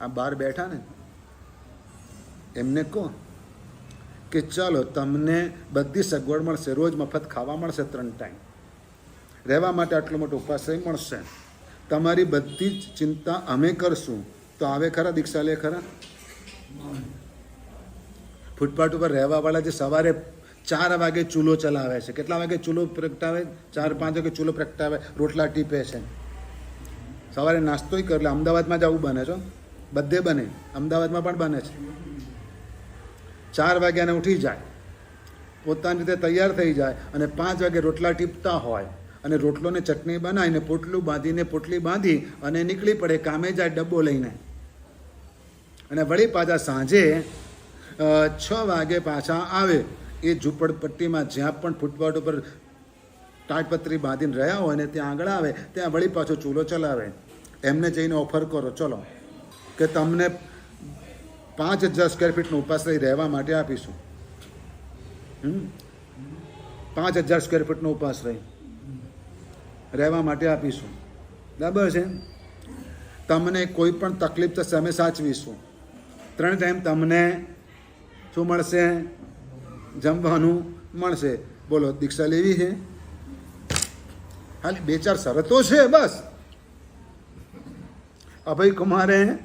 આ બહાર બેઠા ને, એમને કહો કે ચાલો તમને બધી સગવડ મળશે, રોજ મફત ખાવા મળશે ત્રણ ટાઈમ. રહેવા માટે આટલો મોટો ઉપાશ્રય મળશે. તમારી બધી જ ચિંતા અમે કરશું. તો આવે ખરા દીક્ષા લે ખરા? ફૂટપાથ ઉપર રહેવાવાળા જે સવારે ચાર વાગે ચૂલો ચલાવે છે. કેટલા વાગે ચૂલો પ્રગટાવે? ચાર, પાંચ વાગે ચૂલો પ્રગટાવે, રોટલા ટીપે છે. સવારે નાસ્તોય કરે અમદાવાદમાં જ આવું બને છો બધે બને. અમદાવાદમાં પણ બને છે. ચાર વાગ્યાને ઉઠી જાય. પોતાની રીતે તૈયાર થઈ જાય અને પાંચ વાગે રોટલા ટીપતા હોય અને રોટલોને ચટણી બનાવીને પોટલું બાંધીને પોટલી બાંધી અને નીકળી પડે કામે જાય ડબ્બો લઈને. અને વળી પાછા સાંજે છ વાગે પાછા આવે. એ ઝૂંપડપટ્ટીમાં જ્યાં પણ ફૂટપાથ ઉપર ટાટપત્રી બાંધીને રહ્યા હોય ને ત્યાં આગળ આવે, ત્યાં વળી પાછો ચૂલો ચલાવે. એમને જઈને ઓફર કરો, ચલો. કે તમને પાંચ હજાર સ્ક્વેર ફીટનો ઉપાશ્રય રહેવા માટે આપીશું? પાંચ હજાર સ્ક્વેર ફીટનો ઉપાશ્રય રહેવા માટે આપીશું. બરાબર છે? તમને કોઈ પણ તકલીફ થશે, અમે સાચવીશું. ત્રણ ટાઈમ તમને શું મળશે? જમવાનું મળશે. બોલો, દીક્ષા લેવી છે? ખાલી બે ચાર શરતો છે, બસ. અભય કુમારે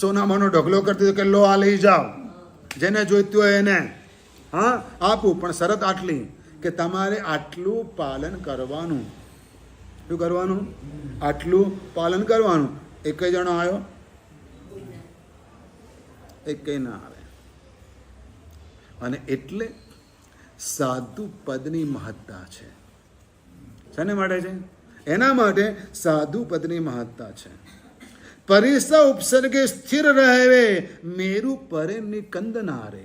સોનામાનો ઢગલો કરતી કે, લો, આ લઈ જાઓ. જેને જોઈતું હોય એને. હા, આપું, પણ શરત આટલી કે તમારે આટલું પાલન કરવાનું. શું કરવાનું? આટલું પાલન કરવાનું. એક જણો આવ્યો? એક ના આવે. અને એટલે સાધુ પદની મહત્તા છે. શેને માટે છે? એના માટે સાધુ પદની મહત્તા છે. પરિસ ઉપસર્ગે સ્થિર રહેવે મેરુ પરે નિકંદના રે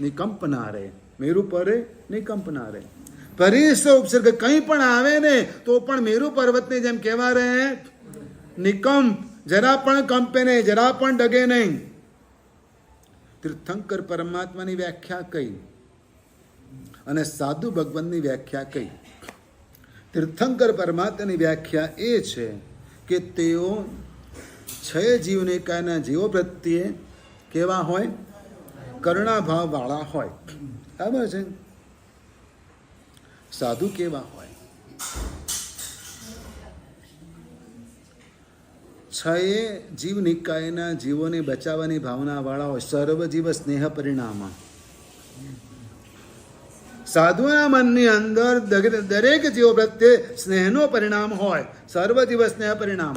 નિકંપના રે મેરુ પરે નિકંપના રે પરિસ ઉપસર્ગ કંઈ પણ આવે ને તો પણ મેરુ પર્વતને જેમ કહેવા રહે નિકંપ જરા પણ કંપે નહીં જરા પણ ડગે નહીં તીર્થંકર પરમાત્માની વ્યાખ્યા કઈ અને સાધુ ભગવાનની વ્યાખ્યા કઈ તીર્થંકર પરમાત્માની વ્યાખ્યા એ છે કે તેઓ છ જીવનિકાના જીવો પ્રત્યે કેવા હોય? કરુણાભાવવાળા હોય. બરાબર છે? સાધુ કેવા હોય? છયે જીવ નિકાયના જીવોને બચાવવાની ભાવના વાળા હોય સર્વ જીવ સ્નેહ પરિણામ. સાધુના મનની અંદર દરેક જીવો પ્રત્યે સ્નેહનો પરિણામ હોય. સર્વજીવ સ્નેહ પરિણામ.